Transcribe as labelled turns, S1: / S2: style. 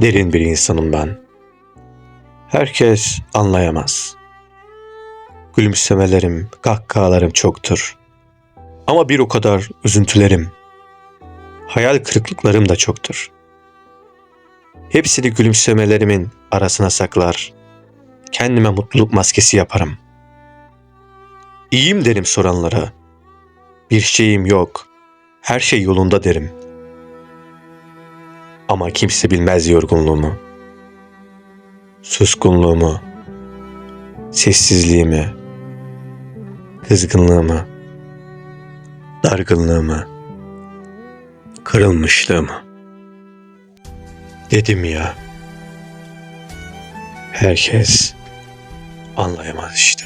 S1: Derin bir insanım ben. Herkes anlayamaz. Gülümsemelerim, kahkahalarım çoktur. Ama bir o kadar üzüntülerim, hayal kırıklıklarım da çoktur. Hepsini gülümsemelerimin arasına saklar. Kendime mutluluk maskesi yaparım. İyiyim derim soranlara. Bir şeyim yok. Her şey yolunda derim. Ama kimse bilmez yorgunluğumu. Suskunluğumu. Sessizliğimi. Kızgınlığımı. Dargınlığımı. Kırılmışlığımı. Dedim ya. Herkes anlayamaz işte.